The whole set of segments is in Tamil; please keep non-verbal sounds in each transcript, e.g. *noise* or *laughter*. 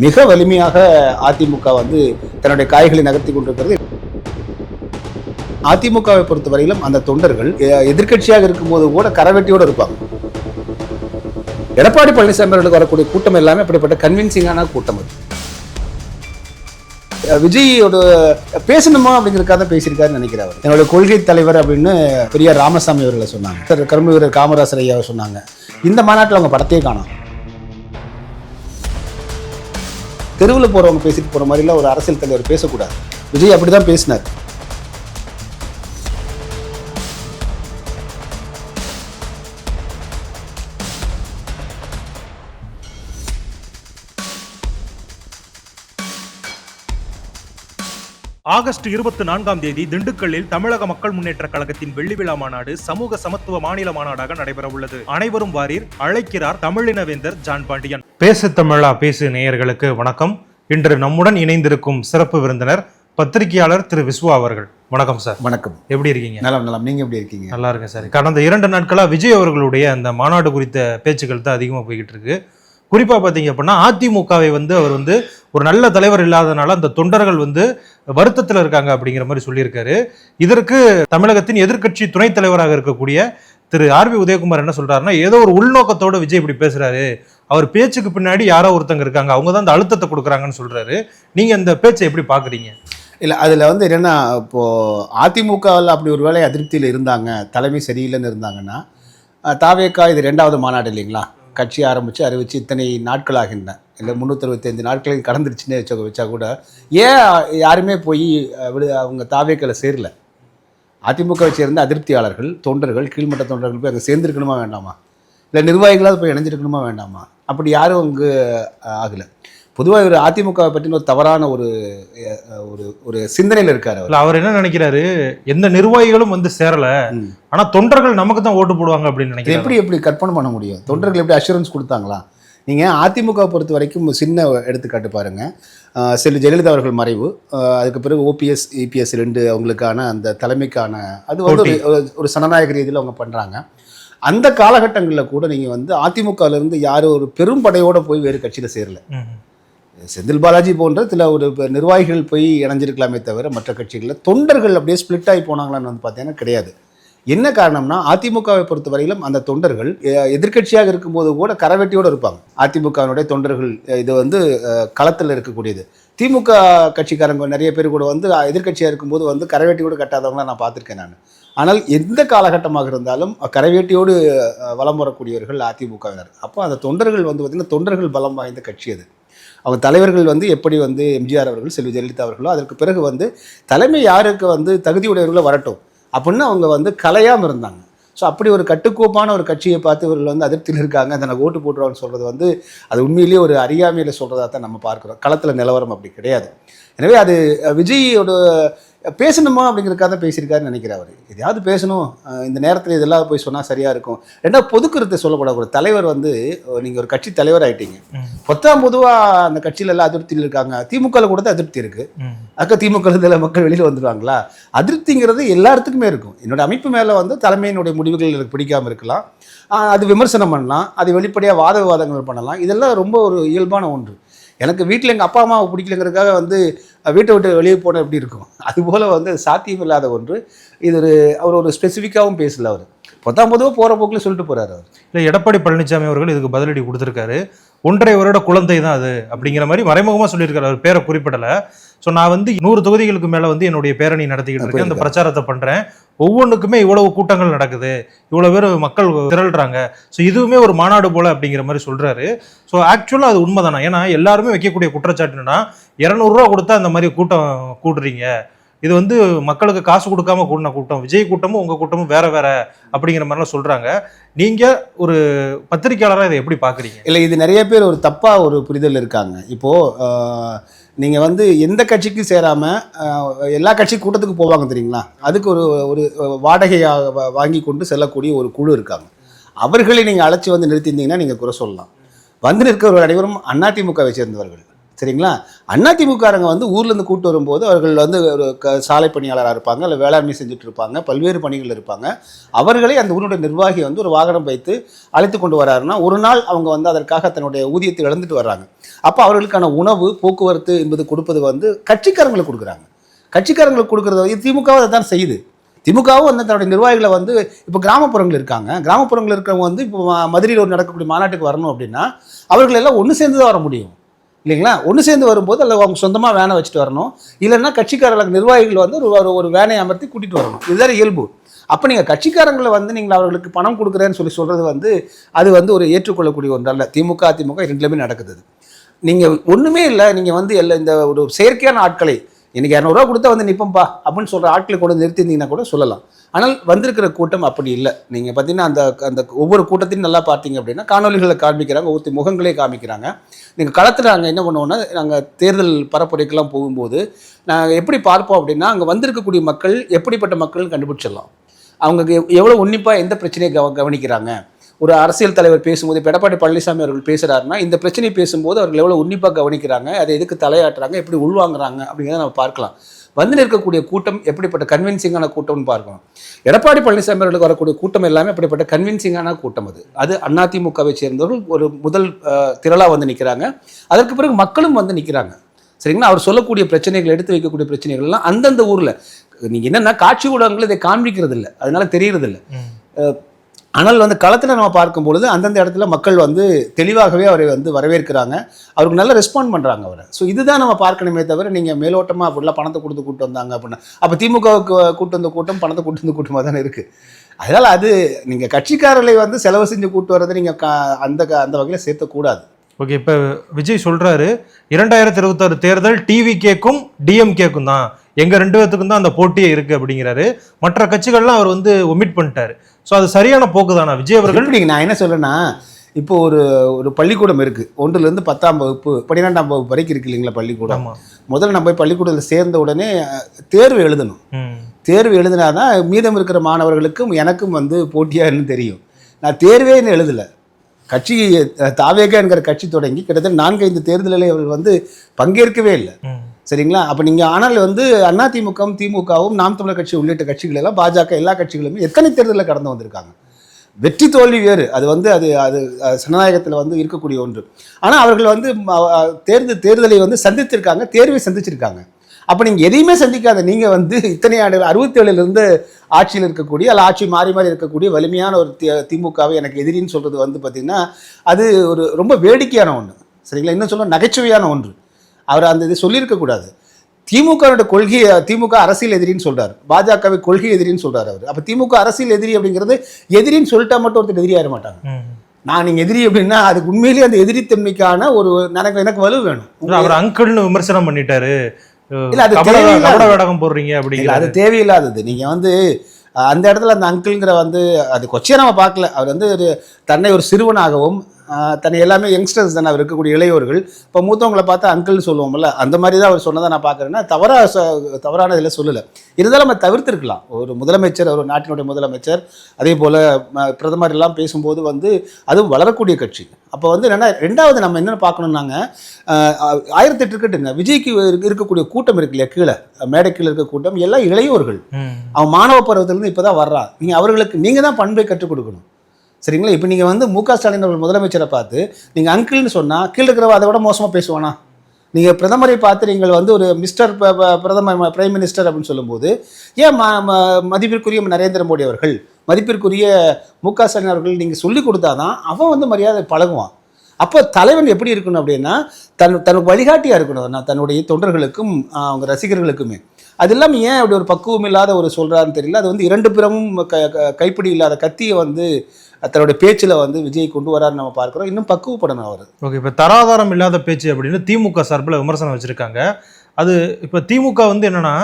மிக வலிமையாக அதிமுக வந்து தன்னுடைய காய்களை நகர்த்தி கொண்டிருக்கிறது. அதிமுகவை பொறுத்தவரையிலும் அந்த தொண்டர்கள் எதிர்கட்சியாக எதிர்க்கட்சியாக இருக்கும்போது கூட கரவெட்டியோடு இருப்பாங்க. எடப்பாடி பழனிசாமி அவர்களுக்கு வரக்கூடிய கூட்டம் எல்லாமே அப்படிப்பட்ட கன்வின்சிங்கான கூட்டம் அது. அஹ் விஜயோட பேசணுமா அப்படிங்கிறக்காக தான் பேசியிருக்காருன்னு நினைக்கிறார் அவர். என்னோட கொள்கை தலைவர் அப்படின்னு பெரியார் ராமசாமி அவர்களை சொன்னாங்க. கரும்பு வீரர் காமராசர் ஐயாவை சொன்னாங்க. இந்த மாநாட்டில் அவங்க படத்தையே காணும். தெருவில் போறவங்க பேசிட்டு போற மாதிரிலாம் ஒரு அரசியல் தலைவர் பேசக்கூடாது. விஜய் அப்படிதான் பேசினார். ஆகஸ்ட் இருபத்தி நான்காம் தேதி திண்டுக்கல்லில் தமிழக மக்கள் முன்னேற்ற கழகத்தின் வெள்ளி விழா மாநாடு சமூக சமத்துவ மாநில மாநாடாக நடைபெற உள்ளது அனைவரும் வாரீர். அழைக்கிறார் தமிழினவேந்தர் ஜான் பாண்டியன். பேசு தமிழா பேசு நேயர்களுக்கு வணக்கம். இன்று நம்முடன் இணைந்திருக்கும் சிறப்பு விருந்தினர் பத்திரிகையாளர் திரு விஸ்வா அவர்கள். வணக்கம் சார். வணக்கம். எப்படி இருக்கீங்க? நலம் நலம் நீங்க எப்படி இருக்கீங்க? நல்லா இருக்கேன் சார். கடந்த இரண்டு நாட்களா விஜய் அவர்களுடைய அந்த மாநாடு குறித்த பேச்சுக்கள் தான் அதிகமாக போய்கிட்டு இருக்கு. குறிப்பாக பார்த்தீங்க அப்படின்னா அதிமுகவை வந்து அவர் வந்து ஒரு நல்ல தலைவர் இல்லாதனால அந்த தொண்டர்கள் வந்து வருத்தத்தில் இருக்காங்க அப்படிங்கிற மாதிரி சொல்லியிருக்காரு. இதற்கு தமிழகத்தின் எதிர்க்கட்சி துணைத் தலைவராக இருக்கக்கூடிய திரு ஆர்பி உதயகுமார் என்ன சொல்றாருன்னா ஏதோ ஒரு உள்நோக்கத்தோட விஜய் இப்படி பேசுறாரு. அவர் பேச்சுக்கு பின்னாடி யாரோ ஒருத்தங்க இருக்காங்க. அவங்க தான் அந்த அழுத்தத்தை கொடுக்குறாங்கன்னு சொல்றாரு. நீங்க இந்த பேச்சை எப்படி பாக்குறீங்க? இல்லை அதில் வந்து என்னென்னா இப்போது அதிமுகவில் அப்படி ஒரு வேலை அதிருப்தியில் இருந்தாங்க தலைமை சரியில்லைன்னு இருந்தாங்கன்னா தாவேக்கா இது ரெண்டாவது மாநாடு இல்லைங்களா? கட்சி ஆரம்பித்து அறிவித்து இத்தனை நாட்கள் ஆகின்றன இல்லை முந்நூற்றறுபத்தைந்து நாட்களை கடந்துருச்சுன்னு வச்ச வச்சா கூட ஏன் யாருமே போய் விடு அவங்க தாவேக்கில் சேரல? அதிமுகவை சேர்ந்த அதிருப்தியாளர்கள் தொண்டர்கள் கீழ்மட்ட தொண்டர்கள் போய் அங்கே சேர்ந்துருக்கணுமா வேண்டாமா? இல்லை நிர்வாகிகளாவது போய் இணைஞ்சிருக்கணுமா வேண்டாமா? அப்படி யாரும் அங்கே ஆகலை. பொதுவாக ஒரு அதிமுகவை பற்றின ஒரு தவறான ஒரு ஒரு ஒரு சிந்தனையில் இருக்கார் அவர். என்ன நினைக்கிறாரு? எந்த நிர்வாகிகளும் வந்து சேரல. ம். ஆனா தொண்டர்கள் நமக்கு தான் ஓட்டு போடுவாங்க அப்படின்னு நினைக்கிறேன் எப்படி எப்படி கற்பனை பண்ண முடியும்? தொண்டர்கள் எப்படி அஷூரன்ஸ் கொடுத்தாங்களா? நீங்கள் அதிமுக பொறுத்த வரைக்கும் சின்ன எடுத்துக்காட்டு பாருங்க. செல்வி ஜெயலலிதா அவர்கள் மறைவு. அதுக்கு பிறகு ஓபிஎஸ் இபிஎஸ் ரெண்டு அவங்களுக்கான அந்த தலைமைக்கான அது வந்து ஒரு- சனநாயக ரீதியில் அவங்க பண்ணுறாங்க அந்த காலகட்டங்களில் கூட நீங்கள் வந்து அதிமுகல இருந்து யாரும் ஒரு பெரும் படையோட போய் வேறு கட்சியில் சேரல. செந்தில் பாலாஜி போன்ற சில ஒரு நிர்வாகிகள் போய் இணைஞ்சிருக்கலாமே தவிர மற்ற கட்சிகளில் தொண்டர்கள் அப்படியே ஸ்பிளிட் ஆகி போனாங்களான்னு வந்து பார்த்தீங்கன்னா கிடையாது. என்ன காரணம்னா அதிமுகவை பொறுத்தவரையிலும் அந்த தொண்டர்கள் எதிர்கட்சியாக இருக்கும்போது கூட கரவெட்டியோடு இருப்பாங்க. அதிமுகவினுடைய தொண்டர்கள் இது வந்து களத்தில் இருக்கக்கூடியது. திமுக கட்சிக்காரங்க நிறைய பேர் கூட வந்து எதிர்கட்சியாக இருக்கும்போது வந்து கரவேட்டி கூட கட்டாதவங்கள நான் பார்த்துருக்கேன் நான். ஆனால் எந்த காலகட்டமாக இருந்தாலும் கரவேட்டியோடு வலம் வரக்கூடியவர்கள் அதிமுகவினர். அப்போ அந்த தொண்டர்கள் வந்து பார்த்திங்கன்னா தொண்டர்கள் பலம் வாய்ந்த கட்சி அது. அவங்க தலைவர்கள் வந்து எப்படி வந்து எம்ஜிஆர் அவர்கள் செல்வி ஜெயலலிதா அவர்களோ அதற்கு பிறகு வந்து தலைமை யாருக்கு வந்து தகுதியுடையவர்களோ வரட்டும் அப்படின்னு அவங்க வந்து கலையாமல் இருந்தாங்க. ஸோ அப்படி ஒரு கட்டுக்கோப்பான ஒரு கட்சியை பார்த்து இவர்கள் வந்து அதிருப்தியில் இருக்காங்க. அதை நான் ஓட்டு போட்டுருவான்னு சொல்கிறது வந்து அது உண்மையிலேயே ஒரு அறியாமையில் சொல்கிறதா தான் நம்ம பார்க்குறோம். களத்தில் நிலவரம் அப்படி கிடையாது. எனவே அது விஜயோட பேசணுமா அப்படிங்கிறக்காக தான் பேசியிருக்காருன்னு நினைக்கிறார் அவர். எதையாவது பேசணும். இந்த நேரத்தில் இதெல்லாம் போய் சொன்னால் சரியாக இருக்கும். ரெண்டாவது பொதுக்கருத்தை சொல்லக்கூடாது ஒரு தலைவர் வந்து நீங்கள் ஒரு கட்சி தலைவர் ஆகிட்டீங்க பொத்தாம் பொதுவாக அந்த கட்சியில எல்லாம் அதிருப்தியில் இருக்காங்க. திமுகவில் கூட தான் அதிருப்தி இருக்கு. அக்க திமுக இருந்து மக்கள் வெளியில் வந்துடுவாங்களா அதிருப்திங்கிறது எல்லாத்துக்குமே இருக்கும். என்னோட அமைப்பு மேலே வந்து தலைமையினுடைய முடிவுகள் எனக்கு பிடிக்காம இருக்கலாம். அது விமர்சனம் பண்ணலாம். அது வெளிப்படையாக வாத விவாதங்கள் பண்ணலாம். இதெல்லாம் ரொம்ப ஒரு இயல்பான ஒன்று. எனக்கு வீட்டில் எங்கள் அப்பா அம்மாவை பிடிக்கலங்கிறதுக்காக வந்து வீட்டை விட்டு வெளியே போனால் எப்படி இருக்கும்? அதுபோல் வந்து சாத்தியம் இல்லாத ஒன்று. இது ஒரு அவர் ஒரு ஸ்பெசிஃபிக்காகவும் பேசல அவர். பொத்தாம் பொதுவாக போகிற போக்கில் சொல்லிட்டு போகிறார் அவர். இல்ல எடப்பாடி பழனிசாமி அவர்கள் இதுக்கு பதிலடி கொடுத்திருக்காரு. ஒன்றரை வருட குழந்தை தான் அது அப்படிங்கிற மாதிரி மறைமுகமா சொல்லியிருக்காரு. அவர் பேரை குறிப்பிடல. ஸோ நான் வந்து நூறு தொகுதிகளுக்கு மேல வந்து என்னுடைய பேரணி நடத்திக்கிட்டு இருக்கேன். அந்த பிரச்சாரத்தை பண்றேன். ஒவ்வொன்றுக்குமே இவ்வளவு கூட்டங்கள் நடக்குது. இவ்வளவு பேர் மக்கள் திரள்றாங்க. ஸோ இதுவுமே ஒரு மாநாடு போல அப்படிங்கிற மாதிரி சொல்றாரு. ஸோ ஆக்சுவலாக அது உண்மைதானா? ஏன்னா எல்லாருமே வைக்கக்கூடிய குற்றச்சாட்டு என்னன்னா இரநூறுவா கொடுத்தா அந்த மாதிரி கூட்டம் கூடுறீங்க. இது வந்து மக்களுக்கு காசு கொடுக்காம கூடின கூட்டம் விஜய் கூட்டமும் உங்கள் கூட்டமும் வேற வேற அப்படிங்கிற மாதிரிலாம் சொல்கிறாங்க நீங்கள் ஒரு பத்திரிக்கையாளராக இதை எப்படி பார்க்குறீங்க இல்லை இது நிறைய பேர் ஒரு தப்பாக ஒரு புரிதல் இருக்காங்க. இப்போது நீங்கள் வந்து எந்த கட்சிக்கும் சேராமல் எல்லா கட்சி கூட்டத்துக்கு போவாங்க தெரியுங்களா? அதுக்கு ஒரு ஒரு வாடகையாக வாங்கி கொண்டு செல்லக்கூடிய ஒரு குழு இருக்காங்க. அவர்களை நீங்கள் அழைச்சி வந்து நிறுத்தியிருந்தீங்கன்னா நீங்கள் குறை சொல்லலாம். வந்து நிற்கிறவர்கள் அனைவரும் அதிமுகவை சேர்ந்தவர்கள். சரிங்களா? அதிமுககாரங்க வந்து ஊர்லேருந்து கூப்பிட்டு வரும்போது அவர்கள் வந்து ஒரு க சாலை பணியாளராக இருப்பாங்க இல்லை வேளாண்மை செஞ்சுட்டு இருப்பாங்க பல்வேறு பணிகள் இருப்பாங்க. அவர்களே அந்த ஊருடைய நிர்வாகி வந்து ஒரு வாகனம் வைத்து அழைத்து கொண்டு வராருன்னா ஒரு நாள் அவங்க வந்து அதற்காக தன்னுடைய ஊதியத்தை இழந்துட்டு வர்றாங்க. அப்போ அவர்களுக்கான உணவு போக்குவரத்து என்பது கொடுப்பது வந்து கட்சிக்காரங்களுக்கு கொடுக்குறாங்க. கட்சிக்காரங்களுக்கு கொடுக்குறது வந்து திமுகவும் அதை தான் செய்யுது. திமுகவும் வந்து தன்னுடைய நிர்வாகிகளை வந்து இப்போ கிராமப்புறங்கள் இருக்காங்க. கிராமப்புறங்கள் இருக்கிறவங்க வந்து இப்போ ம- மதுரையில் ஒரு நடக்கக்கூடிய மாநாட்டுக்கு வரணும் அப்படின்னா அவர்கள் எல்லாம் ஒன்று சேர்ந்து தான் வர முடியும். இல்லைங்களா? ஒன்று சேர்ந்து வரும்போது அதில் அவங்க சொந்தமாக வேனை வச்சுட்டு வரணும். இல்லைன்னா கட்சிக்காரர்களுக்கு நிர்வாகிகள் வந்து ஒரு ஒரு ஒரு வேனை அமர்த்தி கூட்டிகிட்டு வரணும். இதுதான் இயல்பு. அப்போ நீங்கள் கட்சிக்காரங்களை வந்து நீங்கள் அவர்களுக்கு பணம் கொடுக்குறேன்னு சொல்லி சொல்கிறது வந்து அது வந்து ஒரு ஏற்றுக்கொள்ளக்கூடிய ஒன்று அல்ல. திமுக அதிமுக ரெண்டுலேயுமே நடக்குது நீங்கள் ஒன்றுமே இல்லை நீங்கள் வந்து எல்லா இந்த ஒரு செயற்கையான ஆட்களை எனக்கு இரநூறுவா கொடுத்தா வந்து நிற்போம்ப்பா அப்படின்னு சொல்கிற ஆட்களை கூட நிறுத்தியிருந்தீங்கன்னா கூட சொல்லலாம். ஆனால் வந்திருக்கிற கூட்டம் அப்படி இல்லை. நீங்கள் பார்த்தீங்கன்னா அந்த அந்த ஒவ்வொரு கூட்டத்தையும் நல்லா பார்த்தீங்க அப்படின்னா காணொலிகளை காமிக்கிறாங்க ஒவ்வொரு முகங்களே காமிக்கிறாங்க. நீங்கள் களத்தில் நாங்கள் என்ன பண்ணுவோம்னா நாங்கள் தேர்தல் பரப்புரைக்கெல்லாம் போகும்போது நாங்கள் எப்படி பார்ப்போம் அப்படின்னா அங்கே வந்திருக்கக்கூடிய மக்கள் எப்படிப்பட்ட மக்கள்னு கண்டுபிடிச்சிடலாம். அவங்க எவ்வளோ உன்னிப்பாக எந்த பிரச்சனையை கவ கவனிக்கிறாங்க? ஒரு அரசியல் தலைவர் பேசும்போது எடப்பாடி பழனிசாமி அவர்கள் பேசுகிறாருன்னா இந்த பிரச்சனையை பேசும்போது அவர்கள் எவ்வளோ உன்னிப்பாக கவனிக்கிறாங்க அதை எதுக்கு தலையாட்டுறாங்க எப்படி உள்வாங்குறாங்க அப்படிங்கிறத நம்ம பார்க்கலாம். வந்து நிற்கக்கூடிய கூட்டம் எப்படிப்பட்ட கன்வின்சிங்கான கூட்டம்னு பார்க்கணும். எடப்பாடி பழனிசாமி அவர்களுக்கு வரக்கூடிய கூட்டம் எல்லாமே அப்படிப்பட்ட கன்வின்சிங்கான கூட்டம் அது. அது அதிமுகவை சேர்ந்தவர்கள் ஒரு முதல் திரளாக வந்து நிற்கிறாங்க அதற்கு பிறகு மக்களும் வந்து நிற்கிறாங்க சரிங்களா? அவர் சொல்லக்கூடிய பிரச்சனைகள் எடுத்து வைக்கக்கூடிய பிரச்சனைகள் எல்லாம் அந்தந்த ஊரில். நீங்கள் என்னென்னா காட்சி ஊடகங்கள் இதை காண்பிக்கிறது இல்லை அதனால தெரியறது இல்லை ம். ஆனால் வந்து களத்தில் நம்ம பார்க்கும் பொழுது அந்தந்த இடத்துல மக்கள் வந்து தெளிவாகவே அவரை வந்து வரவேற்கிறாங்க. அவருக்கு நல்ல ரெஸ்பாண்ட் பண்ணுறாங்க அவரை. ஸோ இதுதான் நம்ம பார்க்கணுமே தவிர நீங்கள் மேலோட்டமாக அப்படிலாம் பணத்தை கொடுத்து கூட்டு வந்தாங்க அப்படின்னா அப்போ திமுகவுக்கு கூட்டு வந்த கூட்டம் பணத்தை கூட்டு வந்த கூட்டமாக தானே இருக்குது அதனால் அது நீங்கள் கட்சிக்காரர்களை வந்து செலவு செஞ்சு கூட்டு வர்றதை நீங்கள் கா அந்த க- அந்த வகையில் சேர்த்தக்கூடாது ஓகே இப்போ விஜய் சொல்கிறாரு இரண்டாயிரத்தி இருபத்தாறு தேர்தல் டிவி கேக்கும் டிஎம் கேக்கும் தான். எங்கள் ரெண்டு பேர்த்துக்கும் தான் அந்த போட்டியே இருக்குது அப்படிங்கிறாரு. மற்ற கட்சிகள்லாம் அவர் வந்து ஒமிட் பண்ணிட்டார். ஸோ அது சரியான போக்கு தானா விஜய் அவர்கள்? எப்படி? நான் என்ன சொல்றேன்னா இப்போ ஒரு ஒரு பள்ளிக்கூடம் இருக்குது ஒன்றுலேருந்து பத்தாம் வகுப்பு பன்னிரெண்டாம் வகுப்பு வரைக்கும் இருக்கு இல்லைங்களா பள்ளிக்கூடம்? முதல்ல நம்ம போய் பள்ளிக்கூடத்தில் சேர்ந்த உடனே தேர்வு எழுதணும். தேர்வு எழுதினாதான் மீதம் இருக்கிற மாணவர்களுக்கும் எனக்கும் வந்து போட்டியான்னு தெரியும். நான் தேர்வே இன்னும் எழுதலை. கட்சி தாவேகா என்கிற கட்சி தொடங்கி கிட்டத்தட்ட நான்கைந்து தேர்தலில் அவர்கள் வந்து பங்கேற்கவே இல்லை. சரிங்களா? அப்போ நீங்கள் ஆனால் வந்து அதிமுகவும் திமுகவும் நாம் தமிழர் கட்சி உள்ளிட்ட கட்சிகள் எல்லாம் பாஜக எல்லா கட்சிகளுமே எத்தனை தேர்தலில் கடந்து வந்திருக்காங்க? வெற்றி தோல்வி வேறு. அது வந்து அது அது ஜனநாயகத்தில் வந்து இருக்கக்கூடிய ஒன்று. ஆனால் அவர்கள் வந்து தேர்ந்து தேர்தல் தேர்தலை வந்து சந்தித்திருக்காங்க தேர்வை சந்திச்சிருக்காங்க. அப்போ நீங்கள் எதையுமே சந்திக்காத நீங்கள் வந்து இத்தனை ஆண்டுகள் அறுபத்தேழுலேருந்து ஆட்சியில் இருக்கக்கூடிய அல்ல ஆட்சி மாறி மாறி இருக்கக்கூடிய வலிமையான ஒரு திமுகவை எனக்கு எதிரின்னு சொல்கிறது வந்து பார்த்திங்கன்னா அது ஒரு ரொம்ப வேடிக்கையான ஒன்று சரிங்களா? இன்னும் சொல்ல நகைச்சுவையான ஒன்று. அவர் அந்த இது சொல்லியிருக்கக்கூடாது திமுகவோட கொள்கை திமுக அரசியல் எதிரின்னு சொல்றாரு. பாஜகவை கொள்கை எதிரின்னு சொல்றாரு அவர். அப்போ திமுக அரசியல் எதிரி அப்படிங்கிறது எதிரின்னு சொல்லிட்டா மட்டும் ஒருத்தர் எதிரியாயிட மாட்டாங்க. ம். நான் நீங்க எதிரி அப்படின்னா அதுக்கு உண்மையிலேயே அந்த எதிரித்தன்மைக்கான ஒரு எனக்கு எனக்கு வலு வேணும். அவர் அங்கிள்னு விமர்சனம் பண்ணிட்டாரு. இல்ல, அது கபட வேடகம் போடுறீங்க அப்படிங்கிற அது தேவையில்லாதது. நீங்க வந்து அந்த இடத்துல அந்த அங்கிள்ங்கிற வந்து அது கொச்சையா நம்ம பார்க்கல. அவர் வந்து ஒரு தன்னை ஒரு சிறுவனாகவும் தன்னை எல்லாமே யங்ஸ்டர்ஸ் தானே அவர் இருக்கக்கூடிய இளையோர்கள். இப்போ மூத்தவங்களை பார்த்தா அங்கிள்னு சொல்லுவோம்ல அந்த மாதிரி தான் அவர் சொன்னதை நான் பார்க்குறேன்னா தவறா ச- தவறான இதில் சொல்லலை. இருந்தாலும் நம்ம தவிர்த்திருக்கலாம். ஒரு முதலமைச்சர் ஒரு நாட்டினுடைய முதலமைச்சர் அதே போல் பிரதமர் எல்லாம் பேசும்போது வந்து அதுவும் வளரக்கூடிய கட்சி. அப்போ வந்து என்னன்னா ரெண்டாவது நம்ம என்ன பார்க்கணும்னாங்க அஹ், ஆயிரத்தி எட்டு இருக்கட்டுங்க விஜய்க்கு இருக்க- இருக்கக்கூடிய கூட்டம் இருக்கு இல்லையா கீழே. மேடை கீழே இருக்க கூட்டம் எல்லாம் இளையோர்கள். அவன் மாணவ பருவத்திலேருந்து இப்போ தான் வர்றான் நீங்கள் அவர்களுக்கு நீங்கள் தான் பண்பை கற்றுக் கொடுக்கணும். சரிங்களா? இப்போ நீங்கள் வந்து மு க. ஸ்டாலின் அவர்கள் முதலமைச்சரை பார்த்து நீங்கள் அங்கிள்னு சொன்னால் கீழே இருக்கிறவ அதை விட மோசமாக பேசுவானா? நீங்கள் பிரதமரை பார்த்து நீங்கள் வந்து ஒரு மிஸ்டர் ப- ப- பிரதமர் பிரைம் மினிஸ்டர் அப்படின்னு சொல்லும்போது ஏன் ம ம- மதிப்பிற்குரிய நரேந்திர மோடி அவர்கள் மதிப்பிற்குரிய மு க. ஸ்டாலின் அவர்கள் நீங்கள் சொல்லி கொடுத்தாதான் அவன் வந்து மரியாதை பழகுவான். அப்போ தலைவன் எப்படி இருக்கணும் அப்படின்னா தன் தனக்கு வழிகாட்டியாக இருக்கணும். நான் தன்னுடைய தொண்டர்களுக்கும் அவங்க ரசிகர்களுக்குமே. அது இல்லாமல் ஏன் அப்படி ஒரு பக்குவம் இல்லாத ஒரு சொல்கிறான்னு தெரியல. அது வந்து இரண்டு பிறமும் க க- கைப்பிடி இல்லாத கத்தியை வந்து தன்னுடைய பேச்சில் வந்து விஜய் கொண்டு வராருன்னு நம்ம பார்க்குறோம். இன்னும் பக்குவப்படணும் அவர். ஓகே இப்போ தராதாரம் இல்லாத பேச்சு அப்படின்னு திமுக சார்பில் விமர்சனம் வச்சிருக்காங்க. அது இப்போ திமுக வந்து என்னன்னா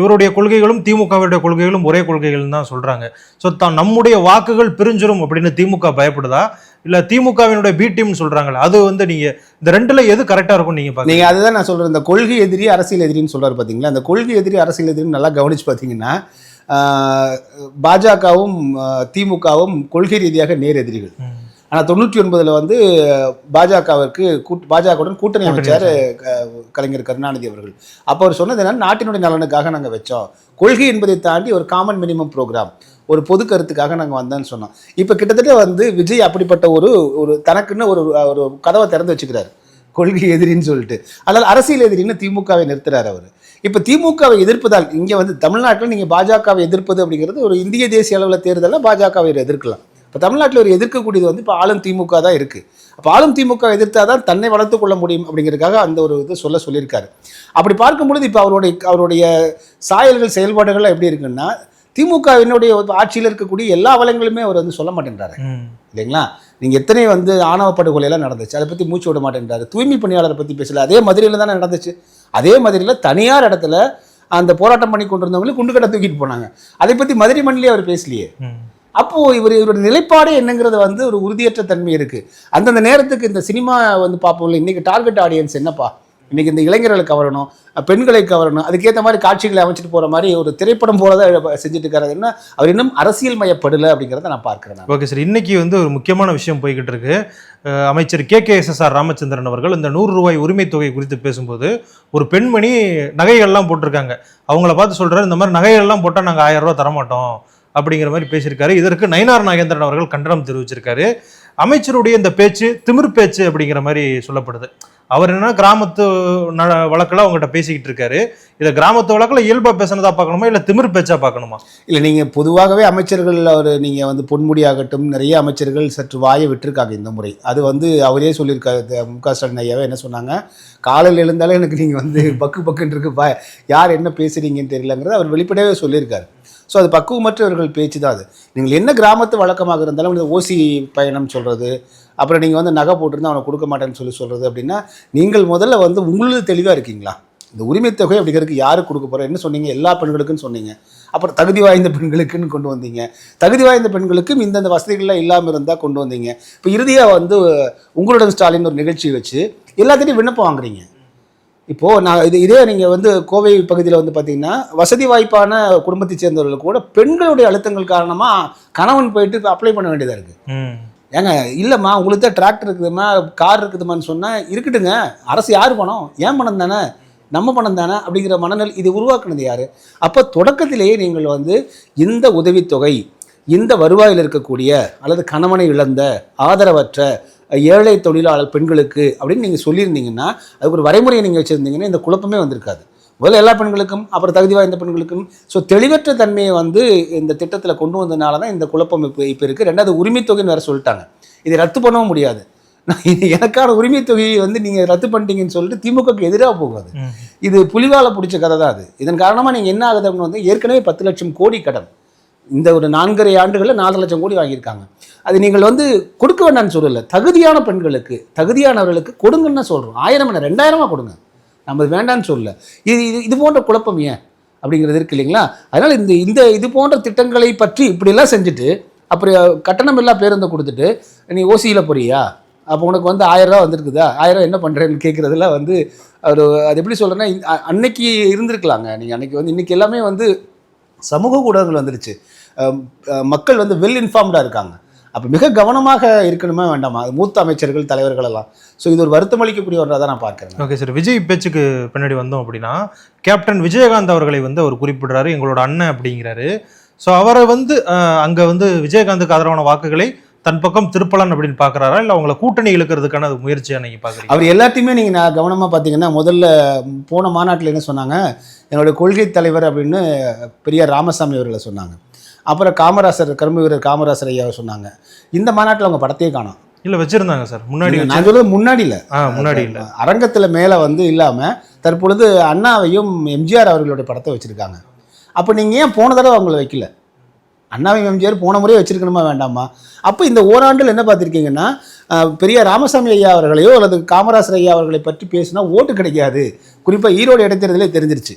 இவருடைய கொள்கைகளும் திமுகவுடைய கொள்கைகளும் ஒரே கொள்கைகள் தான் சொல்றாங்க. ஸோ தான் நம்முடைய வாக்குகள் பிரிஞ்சிரும் அப்படின்னு திமுக பயப்படுதா? இல்ல திமுகவினுடைய பி டீம்னு சொல்றாங்களா? அது வந்து நீங்க இந்த ரெண்டுல எது கரெக்டா இருக்கும் நீங்க பாக்க நீங்கள் அதுதான் நான் சொல்கிறேன் இந்த கொள்கை எதிரி அரசியல் எதிரின்னு சொல்றாரு பார்த்தீங்களா அந்த கொள்கை எதிரி அரசியல் எதிரின்னு நல்லா கவனிச்சு பார்த்தீங்கன்னா பாஜகவும் திமுகவும் கொள்கை ரீதியாக நேர் எதிரிகள். ஆனால் தொண்ணூற்றி ஒன்பதில் வந்து பாஜகவிற்கு கூட் பாஜகவுடன் கூட்டணி அமைச்சார் கலைஞர் கருணாநிதி அவர்கள். அப்போ அவர் சொன்னது என்னன்னா நாட்டினுடைய நலனுக்காக நாங்கள் வச்சோம். கொள்கை என்பதை தாண்டி ஒரு காமன் மினிமம் ப்ரோக்ராம் ஒரு பொது கருத்துக்காக நாங்கள் வந்தோம்னு சொன்னோம். இப்போ கிட்டத்தட்ட வந்து விஜய் அப்படிப்பட்ட ஒரு ஒரு தனக்குன்னு ஒரு ஒரு கதவை திறந்து வச்சுக்கிறார். கொள்கை எதிரின்னு சொல்லிட்டு. அதனால் அரசியல் எதிரின்னு திமுகவை நிறுத்துறாரு அவர். இப்போ திமுகவை எதிர்ப்பதால் இங்கே வந்து தமிழ்நாட்டில் நீங்கள் பாஜகவை எதிர்ப்பது அப்படிங்கிறது ஒரு இந்திய தேசிய அளவில் தேர்தலில் பாஜகவை எதிர்க்கலாம். இப்போ தமிழ்நாட்டில் ஒரு எதிர்க்கக்கூடியது வந்து இப்போ ஆளும் திமுக தான் இருக்குது அப்போ ஆளும் திமுக எதிர்த்தால் தான் தன்னை வளர்த்து கொள்ள முடியும் அப்படிங்கிறதுக்காக அந்த ஒரு இது சொல்ல சொல்லியிருக்காரு. அப்படி பார்க்கும்பொழுது இப்போ அவருடைய அவருடைய சாயல்கள் செயல்பாடுகள்லாம் எப்படி இருக்குன்னா திமுகவினுடைய ஆட்சியில் இருக்கக்கூடிய எல்லா வளங்களுமே அவர் வந்து சொல்ல மாட்டேன்றாரு. இல்லைங்களா? நீங்கள் எத்தனை வந்து ஆணவ படுகொலையெல்லாம் நடந்துச்சு அதை பற்றி மூச்சு விட மாட்டேன்றாரு. தூய்மை பணியாளரை பற்றி பேசல. அதே மதுரையில் தானே நடந்துச்சு. அதே மதுரையில் தனியார் இடத்துல அந்த போராட்டம் பண்ணி கொண்டு இருந்தவங்களே குண்டு கட்ட தூக்கிட்டு போனாங்க. அதை பற்றி மதுரை மண்ணிலே அவர் பேசலையே. ம். அப்போ இவர் இவருடைய நிலைப்பாடு என்னங்கிறது வந்து ஒரு உறுதியற்ற தன்மை இருக்கு. அந்தந்த நேரத்துக்கு இந்த சினிமா வந்து பார்ப்போம்ல இன்னைக்கு டார்கெட் ஆடியன்ஸ் என்னப்பா? இன்றைக்கி இந்த இளைஞர்களை கவரணும் பெண்களை கவரணும் அதுக்கேற்ற மாதிரி காட்சிகளை அமைச்சிட்டு போகிற மாதிரி ஒரு திரைப்படம் போல தான் செஞ்சுட்டு இருக்காருன்னா அவர் இன்னும் அரசியல் மயப்படலை அப்படிங்கிறத நான் பார்க்குறேன் ஓகே சார் இன்றைக்கி வந்து ஒரு முக்கியமான விஷயம் போய்கிட்டு இருக்கு. அமைச்சர் K. K. S. S. R. Ramachandran அவர்கள் இந்த நூறு ரூபாய் உரிமை தொகை குறித்து பேசும்போது ஒரு பெண்மணி நகைகள்லாம் போட்டிருக்காங்க. அவங்கள பார்த்து சொல்கிறாரு இந்த மாதிரி நகைகள்லாம் போட்டால் நாங்கள் ஆயிரம் ரூபா தரமாட்டோம் அப்படிங்கிற மாதிரி பேசியிருக்காரு. இதற்கு நயினார் நாகேந்திரன் அவர்கள் கண்டனம் தெரிவிச்சிருக்காரு. அமைச்சருடைய இந்த பேச்சு திமிர் பேச்சு அப்படிங்கிற மாதிரி சொல்லப்படுது. அவர் என்ன கிராமத்து ந- அவங்ககிட்ட பேசிக்கிட்டு இருக்காரு. இதை கிராமத்து வழக்கில் இயல்பாக பேசுனதா பார்க்கணுமா? இல்லை திமிர் பேச்சா பார்க்கணுமா? இல்லை நீங்கள் பொதுவாகவே அமைச்சர்கள் அவர் நீங்கள் வந்து பொன்முடியாகட்டும் நிறைய அமைச்சர்கள் சற்று வாயை விட்டுருக்காங்க இந்த முறை. அது வந்து அவரே சொல்லியிருக்காரு மு க ஸ்டாலின் ஐயாவே என்ன சொன்னாங்க? காலையில் எழுந்தாலே எனக்கு நீங்கள் வந்து *laughs* பக்கு பக்குன்னு இருக்கு. பா யார் என்ன பேசுறீங்கன்னு தெரியலங்கிறத அவர் வெளிப்படையாகவே சொல்லியிருக்காரு. ஸோ அது பக்குவமற்றவர்கள் பேச்சு தான் அது. நீங்கள் என்ன கிராமத்து வழக்கமாக இருந்தாலும் இந்த ஓசி பயணம் சொல்கிறது அப்புறம் நீங்கள் வந்து நகை போட்டிருந்தா அவனை கொடுக்க மாட்டேன்னு சொல்லி சொல்கிறது அப்படின்னா நீங்கள் முதல்ல வந்து உங்களது தெளிவாக இருக்கீங்களா? இந்த உரிமை தொகை அப்படிங்கிறதுக்கு யாருக்கு கொடுக்க போகிறோம் என்ன சொன்னீங்க? எல்லா பெண்களுக்குன்னு சொன்னீங்க. அப்புறம் தகுதி வாய்ந்த பெண்களுக்குன்னு கொண்டு வந்தீங்க. தகுதி வாய்ந்த பெண்களுக்கும் இந்தந்த வசதிகள்லாம் இல்லாமல் இருந்தால் கொண்டு வந்தீங்க. இப்போ இறுதியாக வந்து உங்களுடன் ஸ்டாலின் ஒரு நிகழ்ச்சி வச்சு எல்லாத்திட்டையும் விண்ணப்பம் வாங்குறீங்க. இப்போது நான் இது இதே நீங்கள் வந்து கோவை பகுதியில் வந்து பார்த்தீங்கன்னா வசதி வாய்ப்பான குடும்பத்தைச் சேர்ந்தவர்கள் கூட பெண்களுடைய அழுத்தங்கள் காரணமாக கணவன் போயிட்டு அப்ளை பண்ண வேண்டியதாக இருக்குது ஏங்க இல்லைம்மா உங்களுக்கு தான் டிராக்டர் இருக்குதும்மா கார் இருக்குதுமான்னு சொன்னால் இருக்கட்டுங்க. அரசு யார் பணம்? ஏன் பணம் தானே? நம்ம பணம் தானே? அப்படிங்கிற மனநிலை இது உருவாக்குனது யார்? அப்போ தொடக்கத்திலேயே நீங்கள் வந்து இந்த உதவித்தொகை இந்த வருவாயில் இருக்கக்கூடிய அல்லது கணவனை இழந்த ஆதரவற்ற ஏழை தொழிலாளர் பெண்களுக்கு அப்படின்னு நீங்கள் சொல்லியிருந்தீங்கன்னா அதுக்கு ஒரு வரைமுறையை நீங்கள் வச்சுருந்தீங்கன்னா இந்த குழப்பமே வந்திருக்காது. முதல்ல எல்லா பெண்களுக்கும் அப்புறம் தகுதி வாய்ந்த பெண்களுக்கும் ஸோ தெளிவற்ற தன்மையை வந்து இந்த திட்டத்தில் கொண்டு வந்ததுனால தான் இந்த குழப்பம் இப்போ இப்போ இருக்குது ரெண்டாவது உரிமைத்தொகைன்னு வேறு சொல்லிட்டாங்க. இதை ரத்து பண்ணவும் முடியாது. நான் எனக்கான உரிமைத்தொகையை வந்து நீங்கள் ரத்து பண்ணிட்டீங்கன்னு சொல்லிட்டு திமுகக்கு எதிராக போகாது. இது புலிவாலை பிடிச்ச கதை தான் அது. இதன் காரணமாக நீங்கள் என்ன ஆகுது அப்படின்னு வந்து ஏற்கனவே பத்து லட்சம் கோடி கடன். இந்த ஒரு நான்கரை ஆண்டுகளில் நாலு லட்சம் கோடி வாங்கியிருக்காங்க. அது நீங்கள் வந்து கொடுக்க வேண்டாம்னு சொல்லலை. தகுதியான பெண்களுக்கு தகுதியானவர்களுக்கு கொடுங்கன்னு சொல்கிறோம் ஆயிரம் என்ன ரெண்டாயிரமா கொடுங்க. நம்ம வேண்டாம்னு சொல்லல. இது இது இது போன்ற குழப்பம் ஏன்? அப்படிங்கிறது இருக்கு இல்லைங்களா? அதனால் இந்த இந்த இது போன்ற திட்டங்களை பற்றி இப்படியெல்லாம் செஞ்சுட்டு அப்புறம் கட்டணம் இல்லா பேருந்தை கொடுத்துட்டு நீ ஓசியில் போறியா? அப்போ உனக்கு வந்து ஆயிரரூவா வந்திருக்குதா? ஆயிரம் என்ன பண்ணுறேன்னு கேட்குறதுல வந்து அவர் அது எப்படி சொல்கிறேன்னா அன்னைக்கு இருந்திருக்கலாங்க. நீங்கள் அன்னைக்கு வந்து இன்றைக்கி எல்லாமே வந்து சமூக ஊடகங்கள் வந்துருச்சு மக்கள் வந்து வெல் இன்ஃபார்ம்டாக இருக்காங்க. அப்போ மிக கவனமாக இருக்கணுமா வேண்டாமா? அது மூத்த அமைச்சர்கள் தலைவர்கள் எல்லாம். ஸோ இது ஒரு வருத்தம் அளிக்கக்கூடிய ஒன்றாக தான் நான் பார்க்குறேன். ஓகே சார் விஜய் பேச்சுக்கு பின்னாடி வந்தோம் அப்படின்னா கேப்டன் விஜயகாந்த் அவர்களை வந்து அவர் குறிப்பிடுறாரு எங்களோட அண்ணன் அப்படிங்கிறாரு. ஸோ அவரை வந்து அங்க வந்து விஜயகாந்துக்கு ஆதரவான வாக்குகளை தன் பக்கம் திருப்பலான் அப்படின்னு பாக்குறாரா இல்ல அவங்கள கூட்டணி இழுக்கிறதுக்கான அது முயற்சியா நீங்க பாக்குறீங்க அவர் எல்லாத்தையுமே நீங்கள் நான் கவனமாக பார்த்தீங்கன்னா முதல்ல போன மாநாட்டில் என்ன சொன்னாங்க? என்னுடைய கொள்கை தலைவர் அப்படின்னு பெரியார் ராமசாமி அவர்களை சொன்னாங்க. அப்புறம் காமராசர் கரும்பு வீரர் காமராசர் ஐயாவை சொன்னாங்க. இந்த மாநாட்டில் அவங்க படத்தையே காணோம். இல்ல வச்சிருந்தாங்க சார். முன்னாடி நான் சொல்றது முன்னாடி இல்லை. முன்னாடி இல்ல. அரங்கத்தில் மேலே வந்து இல்லாமல் தற்பொழுது அண்ணாவையும் எம்ஜிஆர் அவர்களுடைய படத்தை வச்சுருக்காங்க. அப்போ நீங்கள் ஏன் போன தடவை அவங்கள வைக்கல? அண்ணாவையும் எம்ஜிஆர் போன முறையே வச்சிருக்கணுமா வேண்டாமா? அப்போ இந்த ஓராண்டில் என்ன பார்த்துருக்கீங்கன்னா பெரிய ராமசாமி ஐயா அவர்களையோ அல்லது காமராசர் ஐயா அவர்களை பற்றி பேசினா ஓட்டு கிடைக்காது. குறிப்பாக ஈரோடு இடைத்தேர்தலே தெரிஞ்சிருச்சு.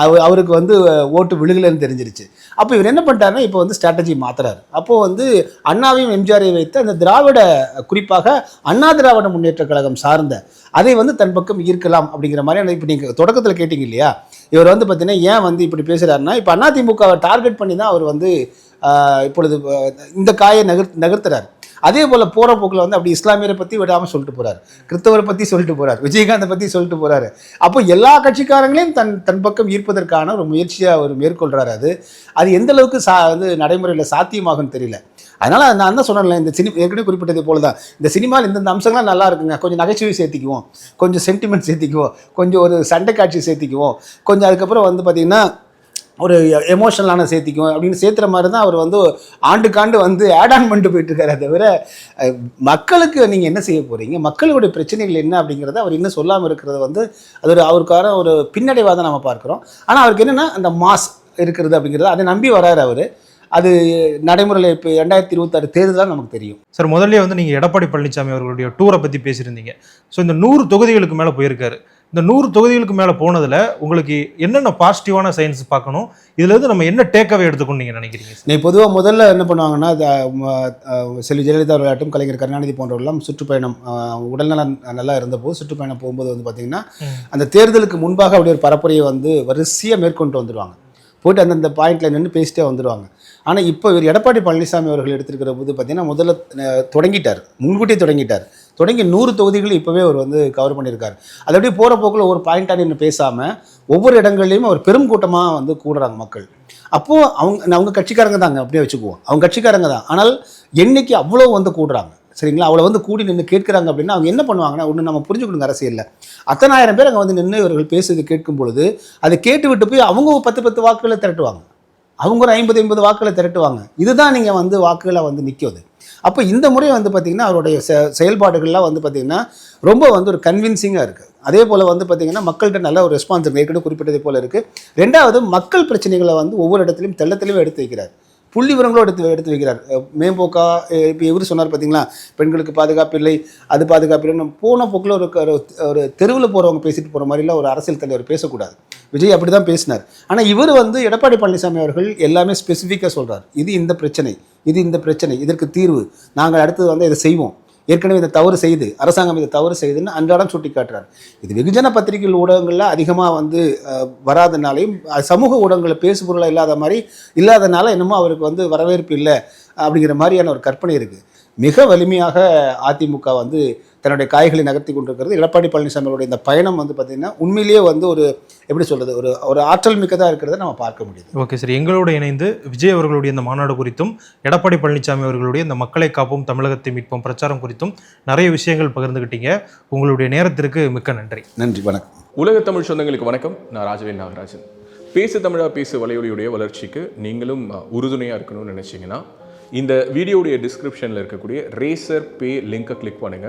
அவ அவருக்கு வந்து ஓட்டு விழுகலைன்னு தெரிஞ்சிருச்சு. அப்போ இவர் என்ன பண்ணிட்டாருன்னா இப்போ வந்து ஸ்ட்ராட்டஜி மாத்துறாரு. அப்போது வந்து அண்ணாவையும் எம்ஜிஆரையும் வைத்து அந்த திராவிட குறிப்பாக அண்ணா திராவிட முன்னேற்ற கழகம் சார்ந்த அதை வந்து தன் பக்கம் ஈர்க்கலாம் அப்படிங்கிற மாதிரியான இப்போ நீங்கள் தொடக்கத்தில் கேட்டிங்க இல்லையா? இவர் வந்து பார்த்தீங்கன்னா ஏன் வந்து இப்படி பேசுகிறாருன்னா இப்போ அதிமுகவை டார்கெட் பண்ணி தான் அவர் வந்து இப்பொழுது இந்த காயை நகர் நகர்த்துறாரு. அதே போல் போகிற போக்கில் வந்து அப்படி இஸ்லாமியரை பற்றி விடாமல் சொல்லிட்டு போகிறார் கிறிஸ்தவரை பற்றி சொல்லிட்டு போகிறார் விஜயகாந்தை பற்றி சொல்லிட்டு போகிறாரு அப்போ எல்லா கட்சிக்காரங்களையும் தன் தன் பக்கம் ஈர்ப்பதற்கான ஒரு முயற்சியாக அவர் மேற்கொள்கிறார் அது. அது எந்த அளவுக்கு சா வந்து நடைமுறையில் சாத்தியமாகும்னு தெரியல. அதனால் நான் தான் சொன்னேன்ல இந்த சினிமா ஏற்கனவே குறிப்பிட்டது போல தான் இந்த சினிமாவில் இந்தந்த அம்சங்கள்லாம் நல்லா இருக்குங்க. கொஞ்சம் நகைச்சுவை சேர்த்திக்குவோம். கொஞ்சம் சென்டிமெண்ட் சேர்த்திக்குவோம். கொஞ்சம் ஒரு சண்டை காட்சி சேர்த்திக்குவோம். கொஞ்சம் அதுக்கப்புறம் வந்து பார்த்திங்கன்னா ஒரு எமோஷனலான சேர்த்திக்கும் அப்படின்னு சேர்த்துற மாதிரி தான் அவர் வந்து ஆண்டுக்காண்டு வந்து ஆட் ஆன் பண்ணிட்டு போயிட்டு இருக்காரு தவிர மக்களுக்கு நீங்கள் என்ன செய்ய போகிறீங்க மக்களுடைய பிரச்சனைகள் என்ன அப்படிங்கிறத அவர் இன்னும் சொல்லாமல் இருக்கிறது வந்து அது ஒரு அவருக்கான ஒரு பின்னடைவாக தான் நம்ம பார்க்குறோம். ஆனால் அவருக்கு என்னென்னா அந்த மாஸ் இருக்கிறது அப்படிங்கிறது அதை நம்பி வராரு அவர். அது நடைமுறையில் இப்போ ரெண்டாயிரத்தி இருபத்தாறு தேர்தல் தான் நமக்கு தெரியும். சார் முதல்ல வந்து நீங்கள் எடப்பாடி பழனிசாமி அவர்களுடைய டூரை பற்றி பேசியிருந்தீங்க. ஸோ இந்த நூறு தொகுதிகளுக்கு மேலே போயிருக்காரு. இந்த நூறு தொகுதிகளுக்கு மேல போனதுல உங்களுக்கு என்னென்ன பாசிட்டிவான சயின்ஸ் பார்க்கணும்? இதுல இருந்து நம்ம என்ன டேக்அவே எடுத்துக்கணும் நீங்க நினைக்கிறீங்க நீ பொதுவாக முதல்ல என்ன பண்ணுவாங்கன்னா செல்வி ஜெயலலிதா விளையாட்டும் கலைஞர் கருணாநிதி போன்றவர்கள்லாம் சுற்றுப்பயணம் உடல்நலம் நல்லா இருந்தபோது சுற்றுப்பயணம் போகும்போது வந்து பார்த்திங்கன்னா. அந்த தேர்தலுக்கு முன்பாக அப்படி ஒரு பரப்புரையை வந்து வரிசையாக மேற்கொண்டு வந்துடுவாங்க போயிட்டு அந்தந்த பாயிண்ட்ல நின்று பேசிட்டே வந்துடுவாங்க ஆனால் இப்போ இவர் எடப்பாடி பழனிசாமி அவர்கள் எடுத்திருக்கிற போது பார்த்தீங்கன்னா முதல்ல தொடங்கிட்டார். முன்கூட்டியே தொடங்கிட்டார். தொடங்கி நூறு தொகுதிகள் இப்போவே அவர் வந்து கவர் பண்ணியிருக்காரு. அது அப்படியே போகிற போக்கில் ஒரு பாயிண்டாக நின்று பேசாமல் ஒவ்வொரு இடங்கள்லையும் அவர் பெரும் கூட்டமாக வந்து கூடுறாங்க மக்கள். அப்போது அவங்க அவங்க கட்சிக்காரங்க தாங்க அப்படியே வச்சுக்குவோம். அவங்க கட்சிக்காரங்க தான். ஆனால் என்னைக்கு அவ்வளோ வந்து கூடுறாங்க. சரிங்களா? அவளை வந்து கூடி நின்று கேட்குறாங்க அப்படின்னா அவங்க என்ன பண்ணுவாங்கன்னா ஒன்று நம்ம புரிஞ்சுக்கணுங்க அரசியலில். அத்தனாயிரம் பேர் அங்கே வந்து நின்று இவர்கள் பேசுறது கேட்கும் பொழுது அதை கேட்டு விட்டு போய் அவங்க பத்து பத்து வாக்குகளை திரட்டுவாங்க. அவங்க ஒரு ஐம்பது ஐம்பது வாக்குகளை திரட்டுவாங்க. இதுதான் நீங்கள் வந்து வாக்குகளை வந்து நிற்கிறது அப்போ இந்த முறை வந்து பார்த்திங்கன்னா அவருடைய செ செயல்பாடுகள்லாம் வந்து பார்த்திங்கன்னா ரொம்ப வந்து ஒரு கன்வின்சிங்காக இருக்குது அதே போல் வந்து பார்த்திங்கன்னா மக்கள்கிட்ட நல்ல ஒரு ரெஸ்பான்ஸ் இருக்குது ஏற்கனவே குறிப்பிட்டதை போல் இருக்குது ரெண்டாவது மக்கள் பிரச்சனைகளை வந்து ஒவ்வொரு இடத்துலையும் தெள்ள தெளிவாக எடுத்து வைக்கிறார். புள்ளி விவரங்களும் எடுத்து எடுத்து வைக்கிறார். மேம்போக்கா இப்போ இவர் சொன்னார் பார்த்தீங்களா பெண்களுக்கு பாதுகாப்பு இல்லை அது பாதுகாப்பு இல்லைன்னு போன போக்கில் ஒரு ஒரு- ஒரு தெருவில் போகிறவங்க பேசிட்டு போகிற மாதிரிலாம் ஒரு அரசியல் தலைவர் பேசக்கூடாது. விஜய் அப்படி தான் பேசினார். ஆனால் இவர் வந்து எடப்பாடி பழனிசாமி அவர்கள் எல்லாமே ஸ்பெசிஃபிக்காக சொல்கிறார் இது இந்த பிரச்சனை இது இந்த பிரச்சனை இதற்கு தீர்வு. நாங்கள் அடுத்தது வந்து இதை செய்வோம். ஏற்கனவே இந்த தவறு செய்து அரசாங்கம் இதை தவறு செய்துன்னு அன்றாடம் சுட்டி காட்டுறார் இது வெகுஜன பத்திரிகைகள் ஊடகங்களில் அதிகமாக வந்து வராதனாலையும் சமூக ஊடகங்களில் பேசுபொருளாக இல்லாத மாதிரி இல்லாதனால என்னமோ அவருக்கு வந்து வரவேற்பு இல்லை அப்படிங்கிற மாதிரியான ஒரு கற்பனை இருக்குது மிக வலிமையாக அதிமுக வந்து தன்னுடைய காய்களை நகர்த்தி கொண்டிருக்கிறது. எடப்பாடி பழனிசாமி அவருடைய இந்த பயணம் வந்து பார்த்திங்கன்னா உண்மையிலேயே வந்து ஒரு எப்படி சொல்கிறது ஒரு ஒரு ஆற்றல் மிக்கதாக இருக்கிறத நம்ம பார்க்க முடியுது. Okay sir. எங்களோட இணைந்து விஜய் அவர்களுடைய இந்த மாநாடு குறித்தும் எடப்பாடி பழனிசாமி அவர்களுடைய இந்த மக்களை காப்போம் தமிழகத்தை மீட்போம் பிரச்சாரம் குறித்தும் நிறைய விஷயங்கள் பகிர்ந்துக்கிட்டீங்க உங்களுடைய நேரத்திற்கு மிக்க நன்றி. நன்றி வணக்கம். உலக தமிழ் சொந்தங்களுக்கு வணக்கம். நான் ராஜவேல் நாகராஜன். பேசு தமிழா பேசு வலையொலியுடைய வளர்ச்சிக்கு நீங்களும் அஹ், உறுதுணையா இருக்கணும்னு நினைச்சீங்கன்னா இந்த வீடியோடைய டிஸ்கிரிப்ஷனில் இருக்கக்கூடிய ரேசர் பே லிங்கை கிளிக் பண்ணுங்க.